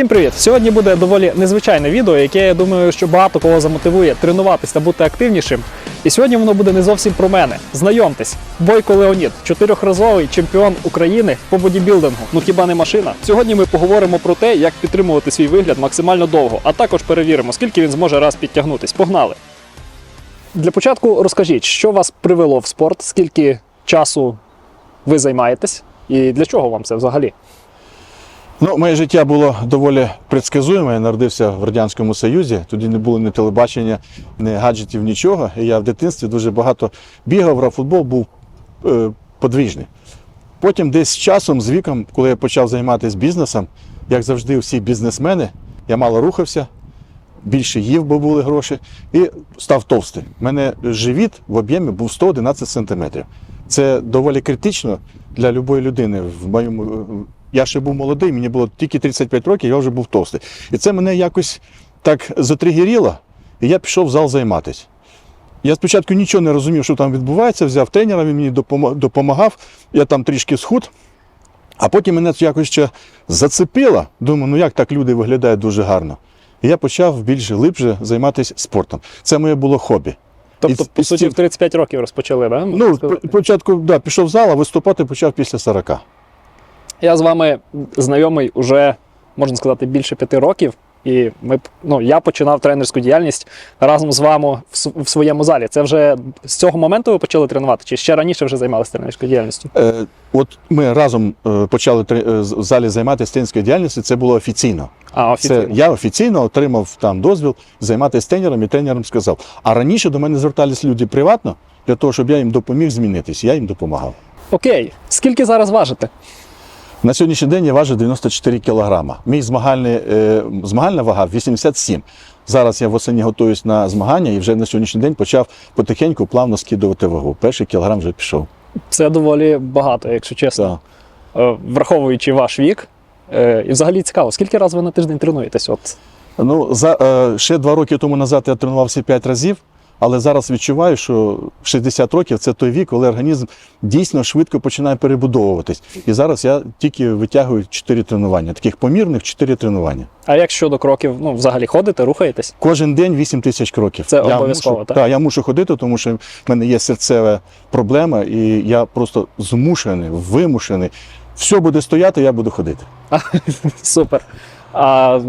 Всім привіт! Сьогодні буде доволі незвичайне відео, яке я думаю, що багато кого замотивує тренуватись та бути активнішим. І сьогодні воно буде не зовсім про мене. Знайомтесь, Бойко Леонід, чотирьохразовий чемпіон України по бодібілдингу. Ну хіба не машина? Сьогодні ми поговоримо про те, як підтримувати свій вигляд максимально довго, а також перевіримо, скільки він зможе раз підтягнутись. Погнали! Для початку розкажіть, що вас привело в спорт, скільки часу ви займаєтесь, і для чого вам це взагалі? Ну, моє життя було доволі предсказуєме. Я народився в Радянському Союзі. Тоді не було ні телебачення, ні гаджетів, нічого. І я в дитинстві дуже багато бігав, грав футбол, був е, подвижний. Потім десь з часом, з віком, коли я почав займатися бізнесом, як завжди, всі бізнесмени, я мало рухався, більше їв, бо були гроші, і став товстий. У мене живіт в об'ємі був 111 сантиметрів. Це доволі критично для будь-якої людини. В моєму я ще був молодий, мені було тільки 35 років, я вже був товстий. І це мене якось так затригеріло, і я пішов в зал займатися. Я спочатку нічого не розумів, що там відбувається, взяв тренера, він мені допомагав, я там трішки схуд. А потім мене це якось ще зацепило. Думаю, ну як так люди виглядають дуже гарно. І я почав більш глибше займатися спортом. Це моє було хобі. Тобто, І- по суті, в 35 років розпочали, да? Ну, спочатку да, пішов в зал, а виступати почав після 40. Я з вами знайомий уже, можна сказати, більше п'яти років. І ми, ну, я починав тренерську діяльність разом з вами в, в своєму залі. Це вже з цього моменту ви почали тренувати, чи ще раніше вже займалися тренерською діяльністю? Е, от ми разом е, почали е, в залі займатися тренерською діяльністю, це було офіційно. А, Це я офіційно отримав там дозвіл займатися тренером, і тренером сказав. А раніше до мене звертались люди приватно для того, щоб я їм допоміг змінитись. Я їм допомагав. Окей. Скільки зараз важите? На сьогоднішній день я важу 94 кілограма. Мій змагальний, е, змагальна вага 87. Зараз я восені готуюсь на змагання і вже на сьогоднішній день почав потихеньку плавно скидувати вагу. Перший кілограм вже пішов. Це доволі багато, якщо чесно. Так. Е, Враховуючи ваш вік. Е, І взагалі цікаво, скільки разів ви на тиждень тренуєтесь? От Ну, за, ще два роки тому назад я тренувався 5 разів, але зараз відчуваю, що в 60 років це той вік, коли організм дійсно швидко починає перебудовуватись. І зараз я тільки витягую 4 тренування, таких помірних 4 тренування. А як щодо кроків, ну взагалі ходите, рухаєтесь? Кожен день 8 тисяч кроків. Це я обов'язково, мушу, так? Так, я мушу ходити, тому що в мене є серцева проблема, і я просто змушений, вимушений. Все буде стояти, я буду ходити. Супер. А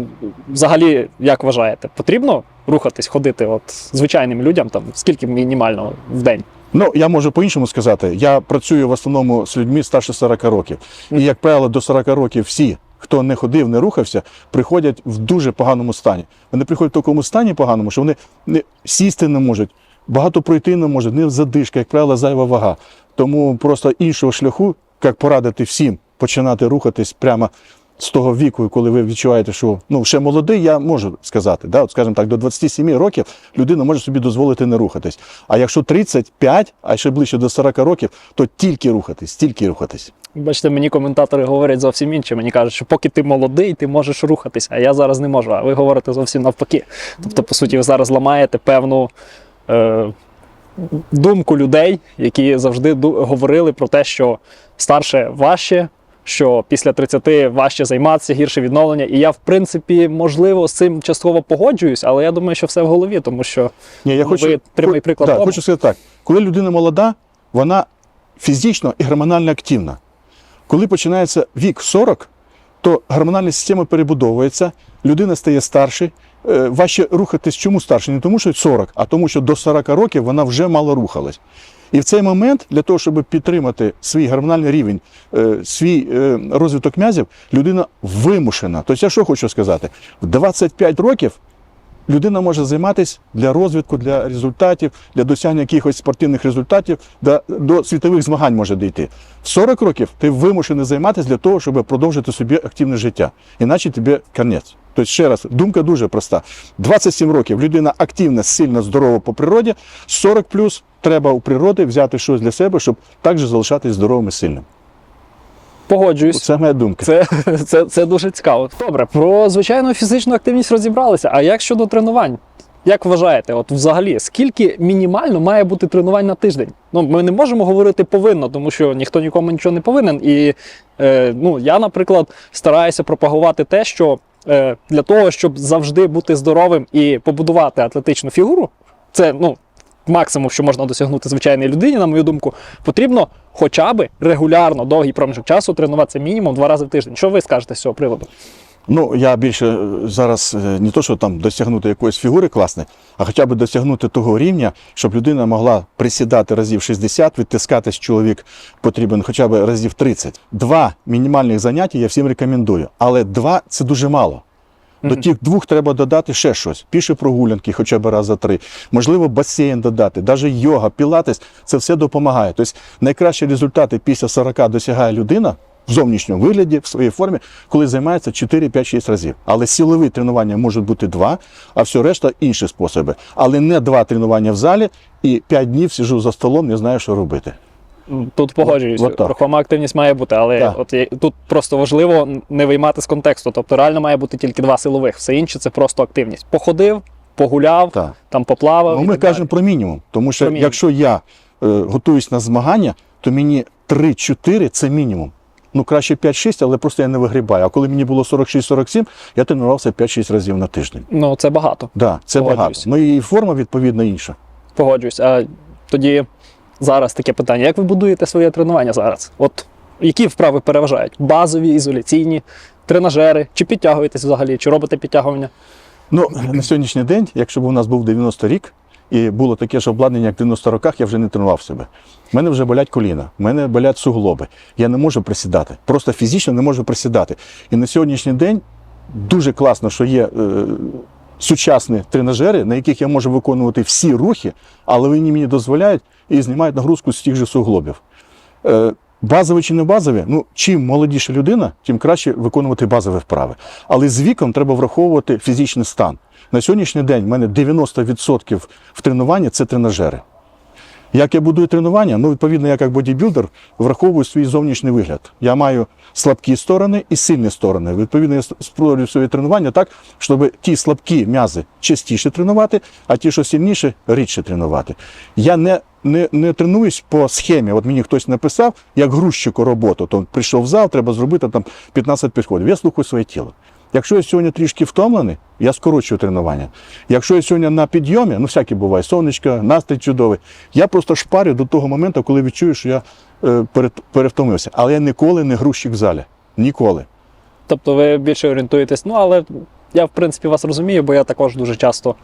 взагалі, як вважаєте, потрібно рухатись, ходити от звичайним людям, там скільки мінімально в день? Ну, я можу по-іншому сказати. Я працюю в основному з людьми старше 40 років. І, як правило, до 40 років всі, хто не ходив, не рухався, приходять в дуже поганому стані. Вони приходять в такому стані поганому, що вони не сісти не можуть, багато пройти не можуть, не задишка, як правило, зайва вага. Тому просто іншого шляху, як порадити всім починати рухатись прямо з того віку, коли ви відчуваєте, що ну ще молодий, я можу сказати. Да? От, скажімо так, до 27 років людина може собі дозволити не рухатись. А якщо 35, а ще ближче до 40 років, то тільки рухатись, тільки рухатись. Бачите, мені коментатори говорять зовсім інше. Мені кажуть, що поки ти молодий, ти можеш рухатись, а я зараз не можу. А ви говорите зовсім навпаки. Тобто, по суті, ви зараз ламаєте певну е, думку людей, які завжди говорили про те, що старше важче, що після 30 важче займатися, гірше відновлення. І я, в принципі, можливо, з цим частково погоджуюсь, але я думаю, що все в голові, тому що Ні, я хочу, ви прямий приклад Да, тому. хочу сказати так. Коли людина молода, вона фізично і гормонально активна. Коли починається вік 40, то гормональна система перебудовується, людина стає старше. е, Важче рухатись чому старше? Не тому, що 40, а тому, що до 40 років вона вже мало рухалась. І в цей момент, для того, щоб підтримати свій гормональний рівень, е, свій е, розвиток м'язів, людина вимушена. Тобто, я що хочу сказати? В 25 років людина може займатися для розвитку, для результатів, для досягнення якихось спортивних результатів, до, до світових змагань може дійти. В 40 років ти вимушений займатися для того, щоб продовжити собі активне життя. Іначе тобі конець. Тобто, ще раз, думка дуже проста. 27 років людина активна, сильна, здорова по природі, 40 плюс треба у природи взяти щось для себе, щоб також залишатись здоровим і сильним. Погоджуюсь. Це моя думка. Це, це, це дуже цікаво. Добре, про звичайну фізичну активність розібралися. А як щодо тренувань? Як вважаєте, от взагалі, скільки мінімально має бути тренувань на тиждень? Ну, ми не можемо говорити повинно, тому що ніхто нікому нічого не повинен. І е, ну, я, наприклад, стараюся пропагувати те, що е, для того, щоб завжди бути здоровим і побудувати атлетичну фігуру, це ну, максимум, що можна досягнути звичайній людині, на мою думку, потрібно хоча б регулярно довгий проміжок часу тренуватися мінімум два рази в тиждень. Що ви скажете з цього приводу? Ну, я більше е, зараз е, не то, що там досягнути якоїсь фігури класної, а хоча б досягнути того рівня, щоб людина могла присідати разів 60, відтискатись чоловік потрібен хоча б разів 30. Два мінімальних заняття я всім рекомендую, але два це дуже мало. До тих двох треба додати ще щось. Піші прогулянки хоча б раз за три. Можливо, басейн додати, навіть йога, пілатес це все допомагає. Тобто найкращі результати після 40 досягає людина в зовнішньому вигляді, в своїй формі, коли займається 4, 5, 6 разів. Але силові тренування можуть бути два, а все решта інші способи. Але не два тренування в залі і 5 днів сижу за столом, не знаю, що робити. Тут погоджуюсь, от так. рухома активність має бути, але Так. от тут просто важливо не виймати з контексту. Тобто реально має бути тільки два силових, все інше це просто активність. Походив, погуляв, Так. там поплавав. Ну, ми кажемо про мінімум. Тому що Про мінімум. якщо я е, готуюсь на змагання, то мені 3-4 це мінімум. Ну, краще 5-6, але просто я не вигрібаю. А коли мені було 46-47, я тренувався 5-6 разів на тиждень. Ну це багато. Да, це багато. Ну і форма відповідно інша. Погоджуюсь. А тоді зараз таке питання: як ви будуєте своє тренування зараз? От які вправи переважають? Базові, ізоляційні, тренажери, чи підтягуєтесь взагалі, чи робите підтягування? Ну, на сьогоднішній день, якщо б у нас був 90 рік, і було таке ж обладнання, як в 90 роках, я вже не тренував себе. У мене вже болять коліна, в мене болять суглоби. Я не можу присідати. Просто фізично не можу присідати. І на сьогоднішній день дуже класно, що є е, сучасні тренажери, на яких я можу виконувати всі рухи, але вони мені дозволяють і знімають нагрузку з тих же суглобів. Е, Базові чи не базові, ну чим молодіша людина, тим краще виконувати базові вправи. Але з віком треба враховувати фізичний стан. На сьогоднішній день в мене 90% в тренуванні це тренажери. Як я будую тренування? Ну, відповідно, я як бодібілдер враховую свій зовнішній вигляд. Я маю слабкі сторони і сильні сторони. Відповідно, я створюю своє тренування так, щоб ті слабкі м'язи частіше тренувати, а ті, що сильніші, рідше тренувати. Я не, не, не тренуюсь по схемі. От мені хтось написав, як грузчику роботу. То прийшов в зал, треба зробити там 15 підходів. Я слухаю своє тіло. Якщо я сьогодні трішки втомлений, я скорочую тренування. Якщо я сьогодні на підйомі, ну всяке буває, сонечко, настрій чудовий, я просто шпарю до того моменту, коли відчую, що я е, перевтомився. Але я ніколи не грузчик в залі. Ніколи. Тобто ви більше орієнтуєтесь. Ну, але я, в принципі, вас розумію, бо я також дуже часто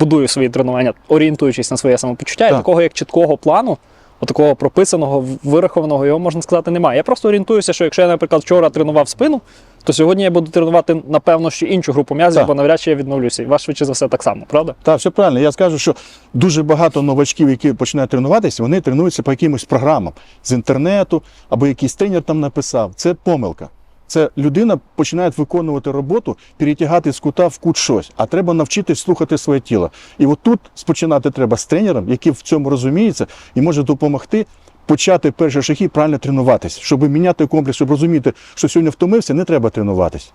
будую свої тренування, орієнтуючись на своє самопочуття. І такого як чіткого плану, такого прописаного, вирахованого, його можна сказати, немає. Я просто орієнтуюся, що якщо я, наприклад, вчора тренував спину, то сьогодні я буду тренувати, напевно, ще іншу групу м'язів, бо навряд чи я відновлюся. І вас швидше за все так само, правда? Так, все правильно. Я скажу, що дуже багато новачків, які починають тренуватися, вони тренуються по якимось програмам з інтернету або якийсь тренер там написав. Це помилка. Це людина починає виконувати роботу, перетягати з кута в кут щось, а треба навчитись слухати своє тіло. І от тут спочинати треба з тренером, який в цьому розуміється і може допомогти почати перші шаги правильно тренуватись, щоб міняти комплекс, щоб розуміти, що сьогодні втомився, не треба тренуватись.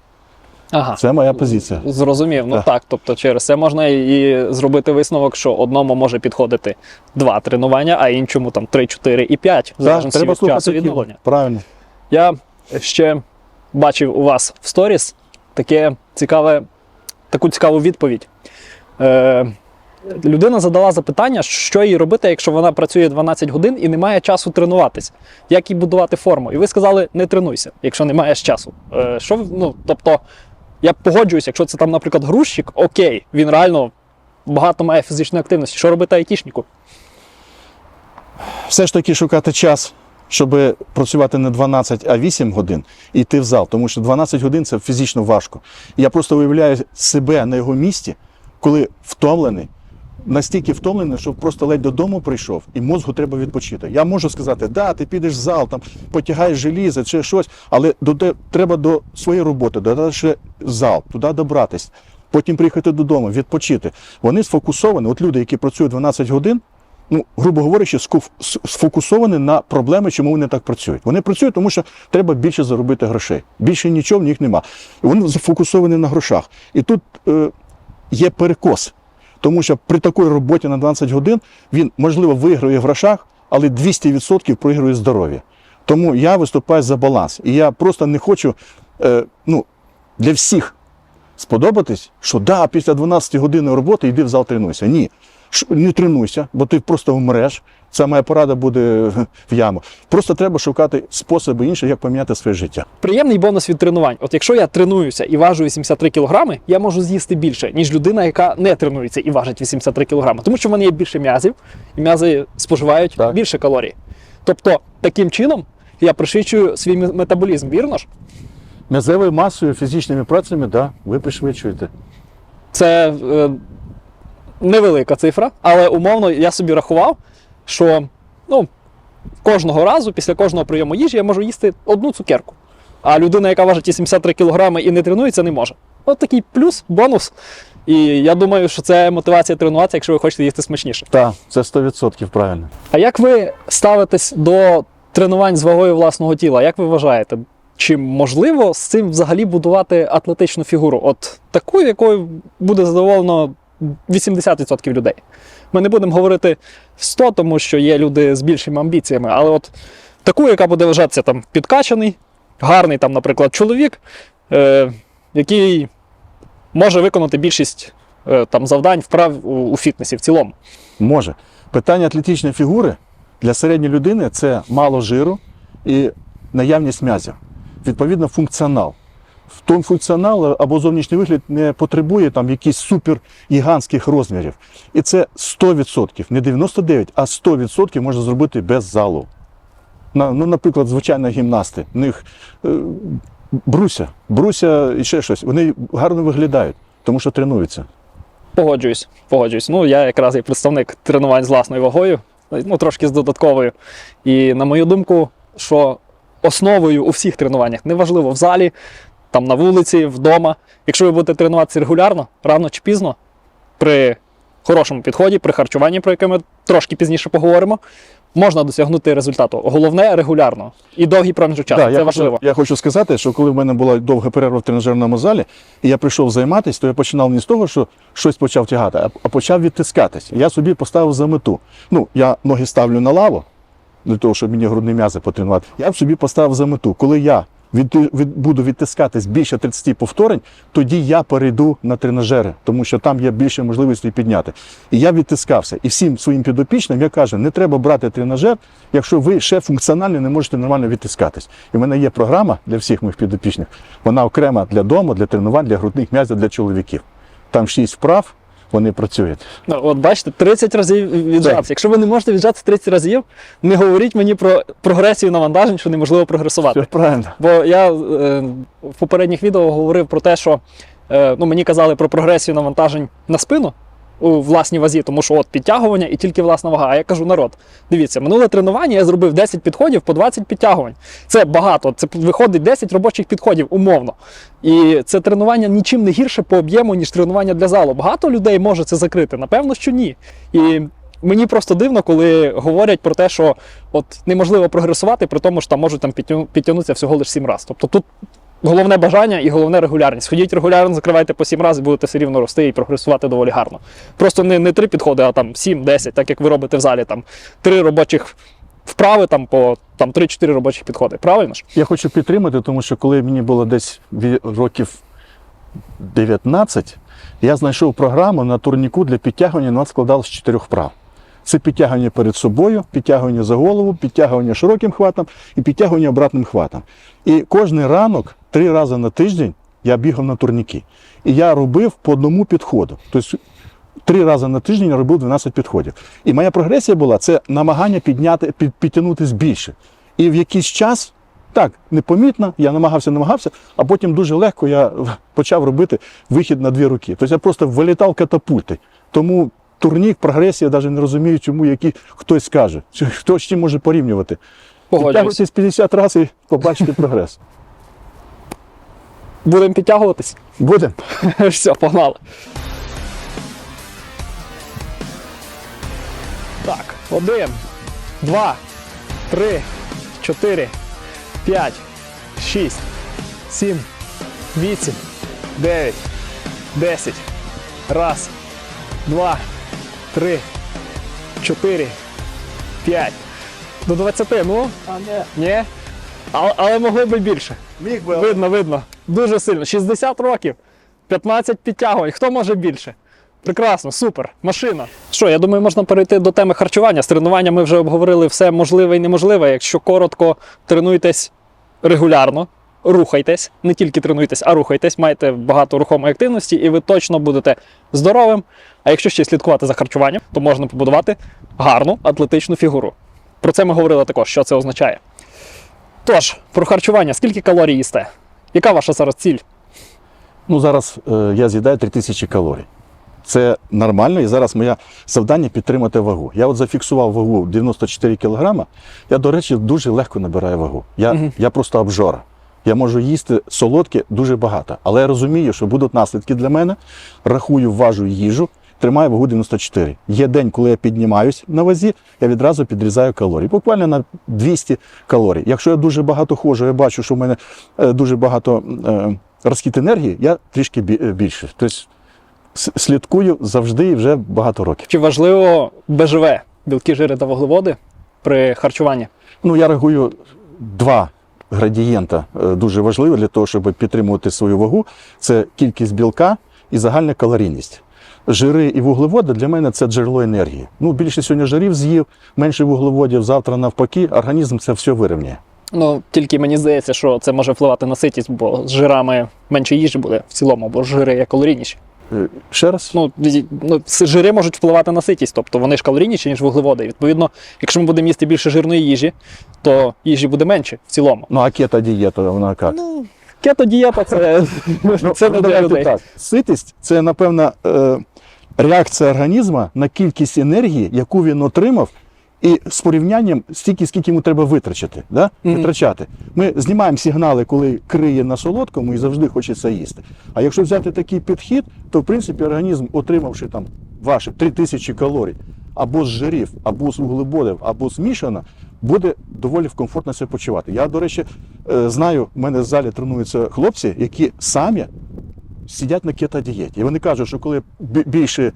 Ага. Це моя позиція. Зрозумів, ну Так. так. Тобто через це можна і зробити висновок, що одному може підходити два тренування, а іншому там три, чотири і п'ять. Так, треба часу відновлення. Правильно. Я ще бачив у вас в сторіс таке цікаве, таку цікаву відповідь. Е, людина задала запитання, що їй робити, якщо вона працює 12 годин і не має часу тренуватись. Як їй будувати форму? І ви сказали, не тренуйся, якщо не маєш часу. Е, що, ну, тобто, я погоджуюсь, якщо це там, наприклад, грузчик, окей, він реально багато має фізичної активності. Що робити айтішнику? все ж таки шукати час, щоб працювати не 12, а 8 годин і йти в зал, тому що 12 годин це фізично важко. Я просто уявляю себе на його місці, коли втомлений, настільки втомлений, що просто ледь додому прийшов, і мозку треба відпочити. Я можу сказати, да, ти підеш в зал, там потягаєш желізо чи щось, але до треба до своєї роботи, додати ще зал, туди добратись. Потім приїхати додому, відпочити. Вони сфокусовані. От люди, які працюють 12 годин, ну, грубо говорячи, сфокусовані на проблеми, чому вони так працюють. Вони працюють, тому що треба більше заробити грошей. Більше нічого в них нема. Вони сфокусовані на грошах. І тут е, є перекос. Тому що при такій роботі на 12 годин він, можливо, виграє в грошах, але 200% проігрує здоров'я. Тому я виступаю за баланс. І я просто не хочу е, ну, для всіх сподобатись, що да, після 12 години роботи йди в зал тренуйся. Ні. Не тренуйся, бо ти просто вмреш. Це моя порада буде в яму. Просто треба шукати способи інші, як поміняти своє життя. Приємний бонус від тренувань. От якщо я тренуюся і важу 83 кг, я можу з'їсти більше, ніж людина, яка не тренується і важить 83 кг. Тому що в мене є більше м'язів, і м'язи споживають Так. більше калорій. Тобто, таким чином я пришвидшую свій метаболізм, вірно ж? М'язевою масою, фізичними працями, да, ви пришвидшуєте. Це е, невелика цифра, але умовно я собі рахував, що ну, кожного разу, після кожного прийому їжі, я можу їсти одну цукерку. А людина, яка важить 83 кг і не тренується, не може. От такий плюс, бонус. І я думаю, що це мотивація тренуватися, якщо ви хочете їсти смачніше. Так, це 100% правильно. А як ви ставитесь до тренувань з вагою власного тіла? Як ви вважаєте? Чи можливо з цим взагалі будувати атлетичну фігуру? От таку, якою буде задоволено 80% людей. Ми не будемо говорити 100, тому що є люди з більшими амбіціями, але от таку, яка буде вважатися там підкачаний, гарний, там, наприклад, чоловік, е, який може виконати більшість е, там, завдань вправ у, у фітнесі в цілому. Може. Питання атлетичної фігури для середньої людини це мало жиру і наявність м'язів. Відповідно, функціонал. В тому функціонал або зовнішній вигляд не потребує там якихось супер гігантських розмірів. І це 100%, не 99%, а 100% можна зробити без залу. Ну, наприклад, звичайно, гімнасти. В них е, бруся, бруся і ще щось. Вони гарно виглядають, тому що тренуються. Погоджуюсь, погоджуюсь. Ну, я якраз є представник тренувань з власною вагою, ну трошки з додатковою. І на мою думку, що основою у всіх тренуваннях, неважливо в залі, там на вулиці, вдома, якщо ви будете тренуватися регулярно, рано чи пізно, при хорошому підході, при харчуванні, про яке ми трошки пізніше поговоримо, можна досягнути результату. Головне регулярно і довгий проміжок часу. Да, Це я важливо. Хочу, я хочу сказати, що коли в мене була довга перерва в тренажерному залі, і я прийшов займатися, то я починав не з того, що щось почав тягати, а- почав відтискатись. Я собі поставив за мету. Ну, я ноги ставлю на лаву, для того, щоб мені грудні м'язи потренувати. Я б собі поставив за мету. Коли я від, буду відтискатись більше 30 повторень, тоді я перейду на тренажери, тому що там є більше можливостей підняти. І я відтискався. І всім своїм підопічним я кажу, не треба брати тренажер, якщо ви ще функціонально не можете нормально відтискатись. І в мене є програма для всіх моїх підопічних. Вона окрема для дому, для тренувань, для грудних м'язів, для чоловіків. Там 6 вправ, вони працюють. Ну, От бачите, 30 разів віджатися. Якщо ви не можете віджатися 30 разів, не говоріть мені про прогресію навантажень, що неможливо прогресувати. Все правильно. Бо я е, в попередніх відео говорив про те, що е, ну, мені казали про прогресію навантажень на спину у власній вазі, тому що от підтягування і тільки власна вага. А я кажу, народ, дивіться, минуле тренування я зробив 10 підходів по 20 підтягувань. Це багато. Це виходить 10 робочих підходів, умовно. І це тренування нічим не гірше по об'єму, ніж тренування для залу. Багато людей може це закрити. Напевно, що ні. І Мені просто дивно, коли говорять про те, що от неможливо прогресувати, при тому, що там можуть там підтягнутися всього лише 7 разів. Тобто тут головне бажання і головне регулярність. Ходіть регулярно, закривайте по 7 разів, будете все рівно рости і прогресувати доволі гарно. Просто не, не 3 підходи, а там 7-10, так як ви робите в залі, там 3 робочих вправи, там по там 3-4 робочих підходи. Правильно ж? Я хочу підтримати, тому що коли мені було десь років 19, я знайшов програму на турніку для підтягування, вона складалася з чотирьох вправ. Це підтягування перед собою, підтягування за голову, підтягування широким хватом і підтягування обратним хватом. І кожен ранок, три рази на тиждень, я бігав на турніки. І я робив по одному підходу. Тобто три рази на тиждень я робив 12 підходів. І моя прогресія була це намагання підняти, під, підтягнутись більше. І в якийсь час, так, непомітно, я намагався, намагався, а потім дуже легко я почав робити вихід на дві руки. Тобто я просто вилітав катапульти. Тому турнік, прогресія, навіть не розумію, чому які хтось скаже. Хто з чим може порівнювати? Погоджуюсь. Підтягуйтесь 50 разів і побачите прогрес. Будемо підтягуватись. Будемо. Все, погнали. Так, один, два, три, чотири, п'ять, шість, сім, вісім, дев'ять, десять. Раз, два, три, чотири, п'ять. До 20, ну? А, ні. Ні? Але, але могло би більше. Міг би Видно, видно. Дуже сильно. 60 років. 15 підтягувань. Хто може більше? Прекрасно, супер, машина. Що, я думаю, можна перейти до теми харчування. З тренування ми вже обговорили все можливе і неможливе. Якщо коротко, тренуйтесь регулярно, рухайтесь, не тільки тренуйтесь, а рухайтесь, маєте багато рухомої активності, і ви точно будете здоровим. А якщо ще слідкувати за харчуванням, то можна побудувати гарну атлетичну фігуру. Про це ми говорили також, що це означає. Тож, про харчування, скільки калорій їсте? Яка ваша зараз ціль? Ну, зараз е, я з'їдаю 3000 калорій. Це нормально, і зараз моє завдання підтримати вагу. Я от зафіксував вагу 94 кг. Я, до речі, дуже легко набираю вагу. Я, Мгм. я просто обжора. Я можу їсти солодке дуже багато. Але я розумію, що будуть наслідки для мене. Рахую, важу їжу, тримаю вагу 94. Є день, коли я піднімаюсь на вазі, я відразу підрізаю калорії. Буквально на 200 калорій. Якщо я дуже багато ходжу, я бачу, що в мене е, дуже багато е, розхід енергії, я трішки е, більше. Тобто слідкую завжди і вже багато років. Чи важливо БЖВ, білки, жири та вуглеводи при харчуванні? Ну, я рахую два градієнта дуже важливі для того, щоб підтримувати свою вагу. Це кількість білка і загальна калорійність. Жири і вуглеводи для мене це джерело енергії. Ну, більше сьогодні жирів з'їв, менше вуглеводів, завтра навпаки, організм це все вирівняє. Ну, тільки мені здається, що це може впливати на ситість, бо з жирами менше їжі буде в цілому, бо жири є калорійніші. Е, Ще раз? Ну, ну, жири можуть впливати на ситість, тобто вони ж калорійніші, ніж вуглеводи. Відповідно, якщо ми будемо їсти більше жирної їжі, то їжі буде менше в цілому. Ну, а кето дієта, вона як? Ну, кето-дієта це, це не Ну, для людей. так. Ситість це, напевно, е, реакція організму на кількість енергії, яку він отримав, і з порівнянням стільки, скільки йому треба витрачати. Да? Мгм. Витрачати. Ми знімаємо сигнали, коли криє на солодкому і завжди хочеться їсти. А якщо взяти такий підхід, то в принципі організм, отримавши там ваші 3000 калорій або з жирів, або з вуглеводів, або змішано, буде доволі комфортно себе почувати. Я, до речі, е, знаю, в мене в залі тренуються хлопці, які самі сидять на кето-дієті. І вони кажуть, що коли бі- більше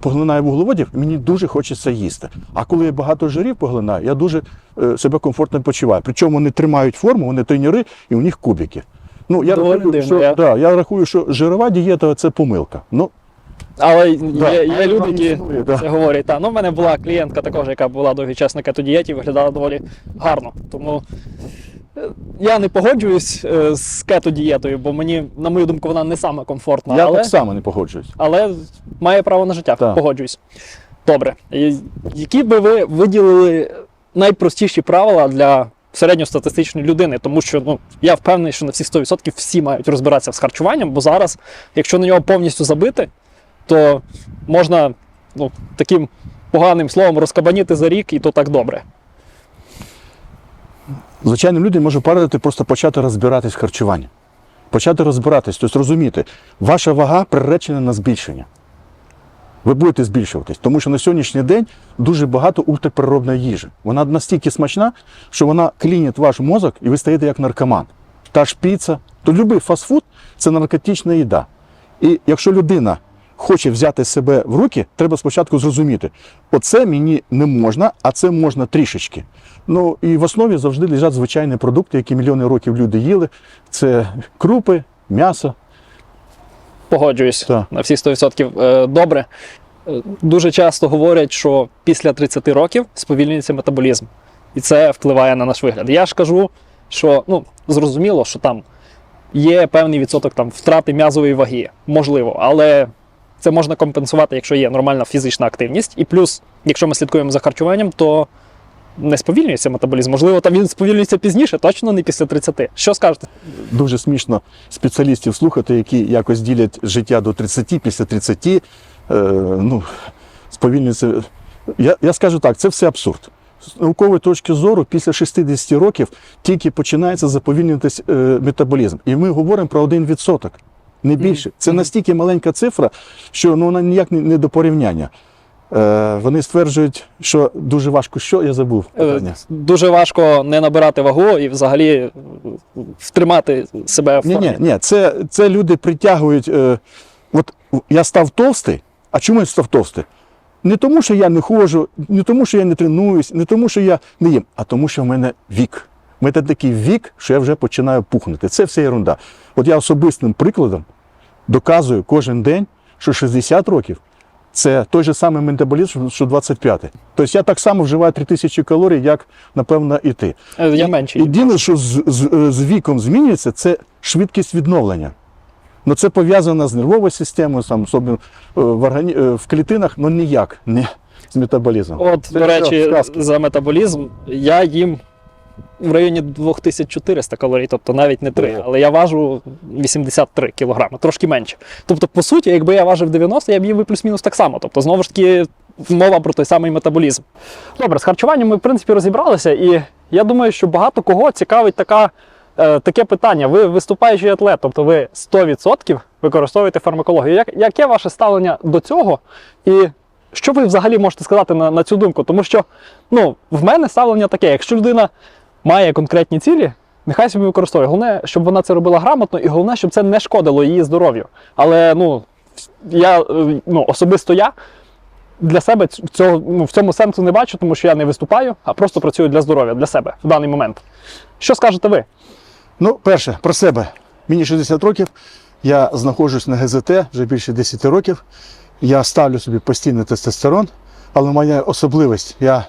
поглинаю вуглеводів, мені дуже хочеться їсти. А коли я багато жирів поглинаю, я дуже е, себе комфортно почуваю. Причому вони тримають форму, вони тренери, і у них кубики. Ну, я, Доволі рахую, дивно, що, я- да, я рахую, що жирова дієта це помилка. Ну, Але Да. є, є люди, які існує, да. це говорять. Та, ну, в мене була клієнтка також, яка була довгий час на кетодієті, виглядала доволі гарно. Тому я не погоджуюсь е, з кетодієтою, бо мені, на мою думку, вона не сама комфортна. я але, так само не погоджуюсь. але має право на життя, Так. погоджуюсь. Добре. Які би ви виділили найпростіші правила для середньостатистичної людини? Тому що ну, я впевнений, що на всі 100% всі мають розбиратися з харчуванням, бо зараз, якщо на нього повністю забити, то можна ну, таким поганим словом розкабаніти за рік, і то так добре. Звичайним людям можу порадити просто почати розбиратись в харчуванні. Почати розбиратись, тобто розуміти, ваша вага приречена на збільшення. Ви будете збільшуватись, тому що на сьогоднішній день дуже багато ультрапереробної їжі. Вона настільки смачна, що вона клінить ваш мозок і ви стаєте як наркоман. Та ж піца, то будь-який фастфуд це наркотична їда. І якщо людина хоче взяти себе в руки, треба спочатку зрозуміти, оце мені не можна, а це можна трішечки. Ну і в основі завжди лежать звичайні продукти, які мільйони років люди їли. Це крупи, м'ясо. Погоджуюсь Так. на всі 100% Е, добре. Е, Дуже часто говорять, що після 30 років сповільнюється метаболізм, і це впливає на наш вигляд. Я ж кажу, що ну, зрозуміло, що там є певний відсоток там, втрати м'язової ваги, можливо, але це можна компенсувати, якщо є нормальна фізична активність. І плюс, якщо ми слідкуємо за харчуванням, то не сповільнюється метаболізм. Можливо, там він сповільнюється пізніше, точно не після 30. Що скажете? Дуже смішно спеціалістів слухати, які якось ділять життя до 30, після 30. Е, ну, сповільнюється. Я, я скажу так, це все абсурд. З наукової точки зору, після 60 років тільки починається заповільнюватись е, метаболізм. І ми говоримо про 1%, не більше. Це настільки маленька цифра, що ну, вона ніяк не, не до порівняння. Е, вони стверджують, що дуже важко. Що я забув? Е, Питання. Дуже важко не набирати вагу і взагалі е, втримати себе в Ні, формі. ні, ні, це, це люди притягують. От я став товстий. А чому я став товстий? Не тому, що я не ходжу, не тому, що я не тренуюсь, не тому, що я не їм, а тому, що в мене вік. У мене такий вік, що я вже починаю пухнути. Це все ерунда. От я особистим прикладом доказую кожен день, що 60 років це той же самий метаболізм, що 25-й. Тобто я так само вживаю 3000 калорій, як, напевно, і ти. Е, Я менший. Єдине, що з, з, з віком змінюється, це швидкість відновлення. Ну, це пов'язано з нервовою системою, сам, особливо е, в, органі... е, в клітинах, ну ніяк не з метаболізмом. От, Це до речі, сказки. за метаболізм я їм в районі 2400 калорій, тобто навіть не 3, але я важу 83 кілограми, трошки менше. Тобто, по суті, якби я важив 90, я б їв би плюс-мінус так само. Тобто, знову ж таки, мова про той самий метаболізм. Добре, з харчуванням ми, в принципі, розібралися, і я думаю, що багато кого цікавить така. е, Таке питання. Ви виступаючий атлет, тобто ви 100% використовуєте фармакологію. Як, яке ваше ставлення до цього? І що ви взагалі можете сказати на, на цю думку? Тому що ну, в мене ставлення таке: якщо людина має конкретні цілі, нехай собі використовує. Головне, щоб вона це робила грамотно, і головне, щоб це не шкодило її здоров'ю. Але ну, я е, ну, особисто я для себе цього, ну, в цьому сенсу не бачу, тому що я не виступаю, а просто працюю для здоров'я, для себе в даний момент. Що скажете ви? Ну, перше, про себе. Мені 60 років, я знаходжусь на ГЗТ вже більше 10 років. Я ставлю собі постійно тестостерон, але моя особливість, я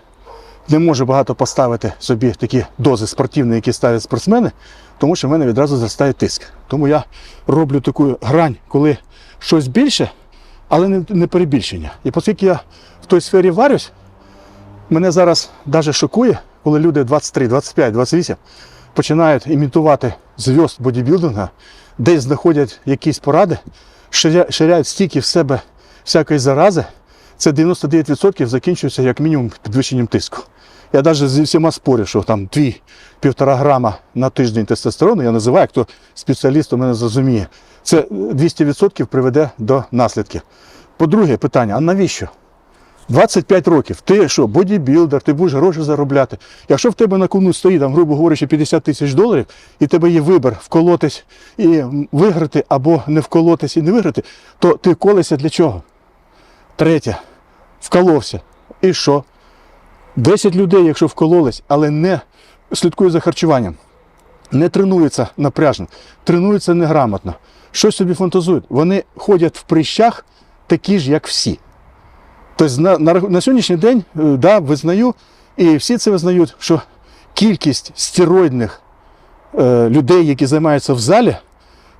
не можу багато поставити собі такі дози спортивні, які ставлять спортсмени, тому що в мене відразу зростає тиск. Тому я роблю таку грань, коли щось більше, але не, перебільшення. І оскільки я в той сфері варюсь, мене зараз навіть шокує, коли люди 23, 25, 28 починають імітувати зв'язд бодібілдинга, десь знаходять якісь поради, ширяють стільки в себе всякої зарази, це 99% закінчується як мінімум підвищенням тиску. Я навіть зі всіма спорю, що там 2-1,5 грама на тиждень тестостерону, я називаю, хто спеціаліст у мене зрозуміє, це 200% приведе до наслідків. По-друге, питання: а навіщо? 25 років. Ти що, бодібілдер, ти будеш гроші заробляти. Якщо в тебе на кону стоїть, там, грубо говорячи, 50 тисяч доларів, і в тебе є вибір вколотись і виграти, або не вколотись і не виграти, то ти колешся для чого? Третє. Вколовся. І що? 10 людей, якщо вкололись, але не слідкують за харчуванням, не тренуються напряжно, тренуються неграмотно, щось собі фантазують. Вони ходять в прищах такі ж, як всі. Тобто на, на, на сьогоднішній день е, да, визнаю, і всі це визнають, що кількість стероїдних е, людей, які займаються в залі,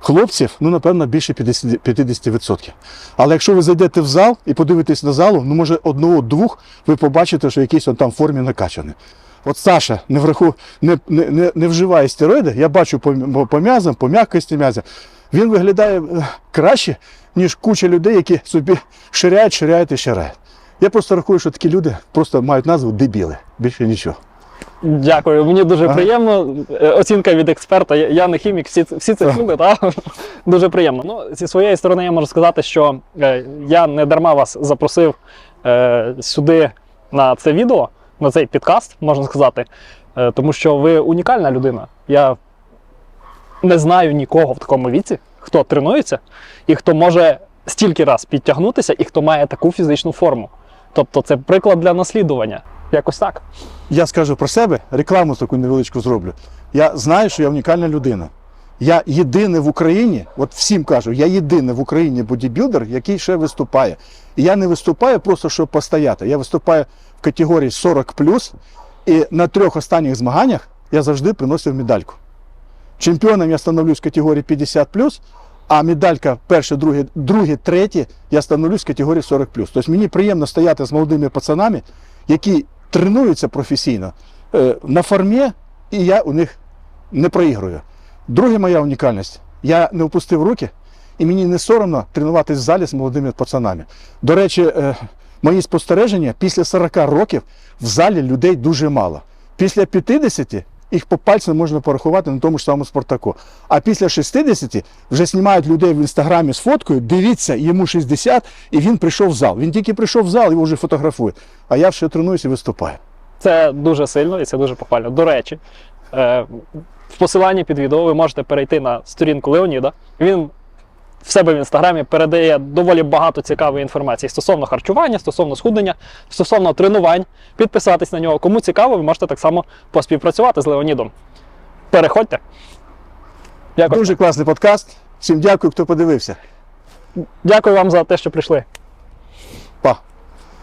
хлопців, ну, напевно, більше 50%. 50%. Але якщо ви зайдете в зал і подивитесь на залу, ну, може, одного-двох, ви побачите, що якийсь он там в формі накачаний. От Саша не, враху, не, не, не, не вживає стероїди, я бачу по, по м'язам, по м'якості м'яза. Він виглядає е, краще, ніж куча людей, які собі ширяють, ширяють і ширяють. Я просто рахую, що такі люди просто мають назву дебіли, більше нічого. Дякую, мені дуже Ага. приємно. Е, Оцінка від експерта. Я, не хімік, всі, всі це чули, так? Дуже приємно. Ну, зі своєї сторони, я можу сказати, що е, я не дарма вас запросив е, сюди на це відео, на цей підкаст, можна сказати, е, тому що ви унікальна людина. Я не знаю нікого в такому віці, хто тренується і хто може стільки раз підтягнутися, і хто має таку фізичну форму. Тобто, це приклад для наслідування. Якось так. Я скажу про себе, рекламу таку невеличку зроблю. Я знаю, що я унікальна людина. Я єдиний в Україні, от всім кажу, я єдиний в Україні бодібілдер, який ще виступає. І я не виступаю просто, щоб постояти. Я виступаю в категорії 40 і на трьох останніх змаганнях я завжди приносив медальку. Чемпіоном я становлюсь в категорії 50 а медалька перше, друге, друге, третє я становлюсь в категорії 40 Тобто мені приємно стояти з молодими пацанами, які тренуються професійно е, на формі, і я у них не проігрую. Друга моя унікальність. Я не опустив руки, і мені не соромно тренуватись в залі з молодими пацанами. До речі, е, мої спостереження після 40 років в залі людей дуже мало. Після 50 їх по пальцям можна порахувати на тому ж самому Спартаку. А після 60 вже знімають людей в інстаграмі з фоткою, дивіться, йому 60, і він прийшов в зал. Він тільки прийшов в зал, його вже фотографують. А я ще тренуюся і виступаю. Це дуже сильно і це дуже похвально. До речі, е, в посиланні під відео ви можете перейти на сторінку Леоніда. Він в себе в інстаграмі передає доволі багато цікавої інформації стосовно харчування, стосовно схуднення, стосовно тренувань. Підписатись на нього. Кому цікаво, ви можете так само поспівпрацювати з Леонідом. Переходьте. Дякую. Дуже класний подкаст. Всім дякую, хто подивився. Дякую вам за те, що прийшли. Па.